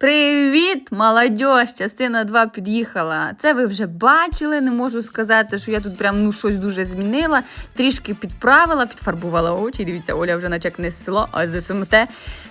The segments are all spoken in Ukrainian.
Привіт, молодь! Частина 2 під'їхала. Це ви вже бачили. Не можу сказати, що я тут прям ну щось дуже змінила. Трішки підправила, підфарбувала очі. Дивіться, Оля вже наче як не з село, а з СМТ.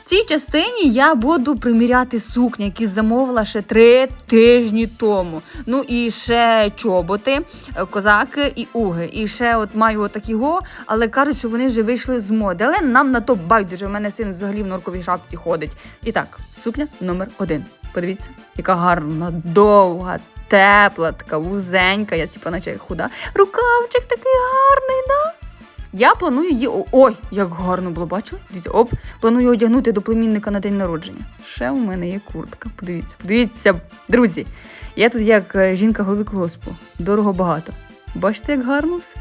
В цій частині я буду приміряти сукні, які замовила ще три тижні тому. Ну і ще чоботи, е, козаки і уги. І ще от маю отакі го, але кажуть, що вони вже вийшли з моди. Але нам на то байдуже. У мене син взагалі в норковій шапці ходить. І так, сукня номер один. Подивіться, яка гарна, довга, тепла, така вузенька, я типу, наче худа. Рукавчик такий гарний, да? Я планую її. Ой, як гарно було, бачили? Дивіться, оп, планую одягнути до племінника на день народження. Ще у мене є куртка. Подивіться, подивіться, друзі. Я тут як е, жінка голови колгоспу. Дорого багато. Бачите, як гарно все?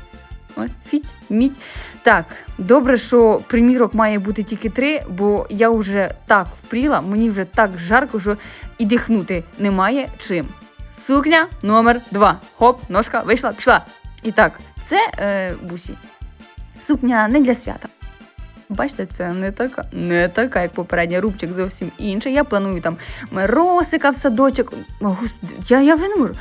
Ой, фіть, міть. Так, добре, що примірок має бути тільки три, бо я вже так впріла, мені вже так жарко, що і дихнути немає чим. Сукня номер два. Хоп, ножка вийшла, пішла. І так, це е, бусі. Сукня не для свята. Бачите, це не така, не така, як попередня рубчик зовсім інший. Я планую там Миросика в садочок. Я, я вже не можу.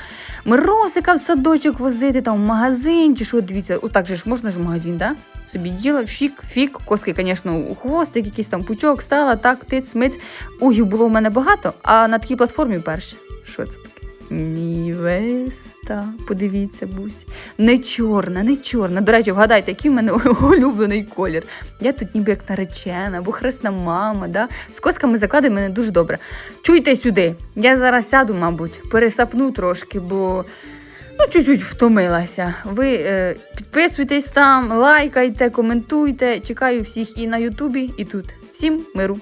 Миросика в садочок возити, там в магазин чи що. Дивіться, отак же ж можна ж в магазин, да? Собі діла, фік, фік, коски, звісно, у хвостик, якийсь там пучок, стала, так, тиць, миць. Угів було в мене багато, а на такій платформі вперше. Що це таке? Нівеста. Подивіться, бусь. Не чорна, не чорна. До речі, вгадайте, який в мене улюблений колір. Я тут ніби як наречена або хресна мама. Да? З косками заклади мене дуже добре. Чуйте сюди. Я зараз сяду, мабуть, пересапну трошки, бо ну, чуть-чуть втомилася. Ви е, підписуйтесь там, лайкайте, коментуйте. Чекаю всіх і на Ютубі, і тут. Всім миру!